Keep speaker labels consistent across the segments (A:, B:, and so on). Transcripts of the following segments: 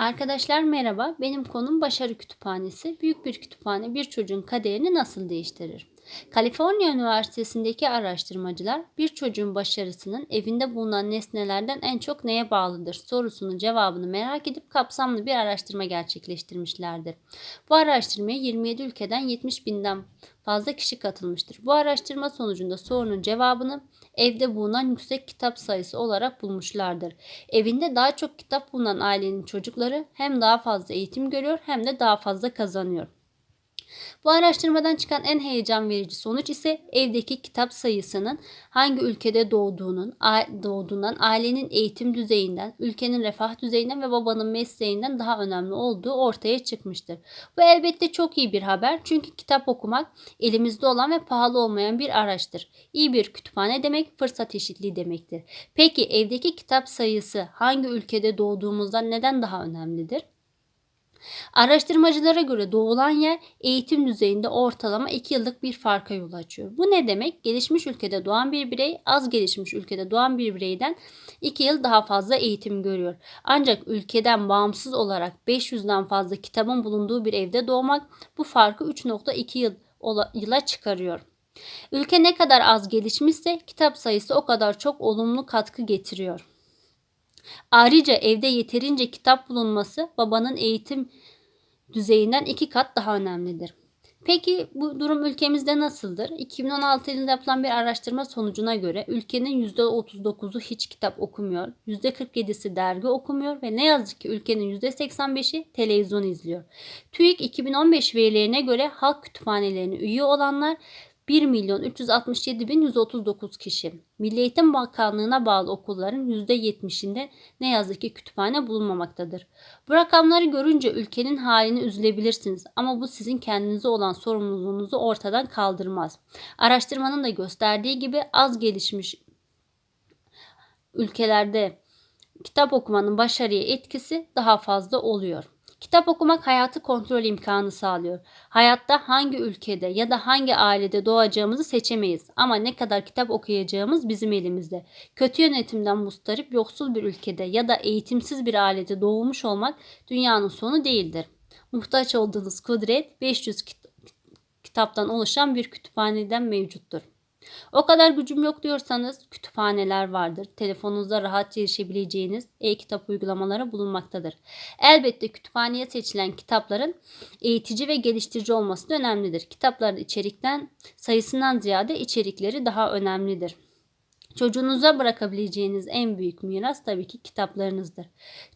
A: Arkadaşlar merhaba. Benim konum Başarı Kütüphanesi. Büyük bir kütüphane bir çocuğun kaderini nasıl değiştirir? Kaliforniya Üniversitesi'ndeki araştırmacılar bir çocuğun başarısının evinde bulunan nesnelerden en çok neye bağlıdır sorusunun cevabını merak edip kapsamlı bir araştırma gerçekleştirmişlerdir. Bu araştırmaya 27 ülkeden 70 binden fazla kişi katılmıştır. Bu araştırma sonucunda sorunun cevabını evde bulunan yüksek kitap sayısı olarak bulmuşlardır. Evinde daha çok kitap bulunan ailenin çocukları hem daha fazla eğitim görüyor hem de daha fazla kazanıyor. Bu araştırmadan çıkan en heyecan verici sonuç ise evdeki kitap sayısının hangi ülkede doğduğunun, doğduğundan, ailenin eğitim düzeyinden, ülkenin refah düzeyinden ve babanın mesleğinden daha önemli olduğu ortaya çıkmıştır. Bu elbette çok iyi bir haber çünkü kitap okumak elimizde olan ve pahalı olmayan bir araçtır. İyi bir kütüphane demek fırsat eşitliği demektir. Peki evdeki kitap sayısı hangi ülkede doğduğumuzdan neden daha önemlidir? Araştırmacılara göre doğulan yer eğitim düzeyinde ortalama 2 yıllık bir farka yol açıyor. Bu ne demek? Gelişmiş ülkede doğan bir birey az gelişmiş ülkede doğan bir bireyden 2 yıl daha fazla eğitim görüyor. Ancak ülkeden bağımsız olarak 500'den fazla kitabın bulunduğu bir evde doğmak bu farkı 3.2 yıl yıla çıkarıyor. Ülke ne kadar az gelişmişse kitap sayısı o kadar çok olumlu katkı getiriyor. Ayrıca evde yeterince kitap bulunması babanın eğitim düzeyinden iki kat daha önemlidir. Peki bu durum ülkemizde nasıldır? 2016 yılında yapılan bir araştırma sonucuna göre ülkenin %39'u hiç kitap okumuyor, %47'si dergi okumuyor ve ne yazık ki ülkenin %85'i televizyon izliyor. TÜİK 2015 verilerine göre halk kütüphanelerine üye olanlar 1 milyon 367 bin 139 kişi. Milli Eğitim Bakanlığı'na bağlı okulların %70'inde ne yazık ki kütüphane bulunmamaktadır. Bu rakamları görünce ülkenin halini üzülebilirsiniz ama bu sizin kendinize olan sorumluluğunuzu ortadan kaldırmaz. Araştırmanın da gösterdiği gibi az gelişmiş ülkelerde kitap okumanın başarıya etkisi daha fazla oluyor. Kitap okumak hayatı kontrol imkanı sağlıyor. Hayatta hangi ülkede ya da hangi ailede doğacağımızı seçemeyiz ama ne kadar kitap okuyacağımız bizim elimizde. Kötü yönetimden mustarip yoksul bir ülkede ya da eğitimsiz bir ailede doğmuş olmak dünyanın sonu değildir. Muhtaç olduğunuz kudret 500 kitaptan oluşan bir kütüphaneden mevcuttur. O kadar gücüm yok diyorsanız kütüphaneler vardır. Telefonunuzda rahatça erişebileceğiniz e-kitap uygulamaları bulunmaktadır. Elbette kütüphaneye seçilen kitapların eğitici ve geliştirici olması da önemlidir. Kitapların içerikten sayısından ziyade içerikleri daha önemlidir. Çocuğunuza bırakabileceğiniz en büyük miras tabii ki kitaplarınızdır.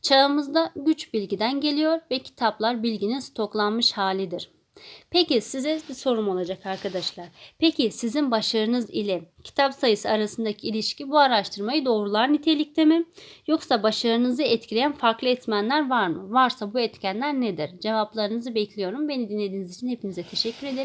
A: Çağımızda güç bilgiden geliyor ve kitaplar bilginin stoklanmış halidir. Peki size bir sorum olacak arkadaşlar. Peki sizin başarınız ile kitap sayısı arasındaki ilişki bu araştırmayı doğrular nitelikte mi? Yoksa başarınızı etkileyen farklı etmenler var mı? Varsa bu etkenler nedir? Cevaplarınızı bekliyorum. Beni dinlediğiniz için hepinize teşekkür ederim.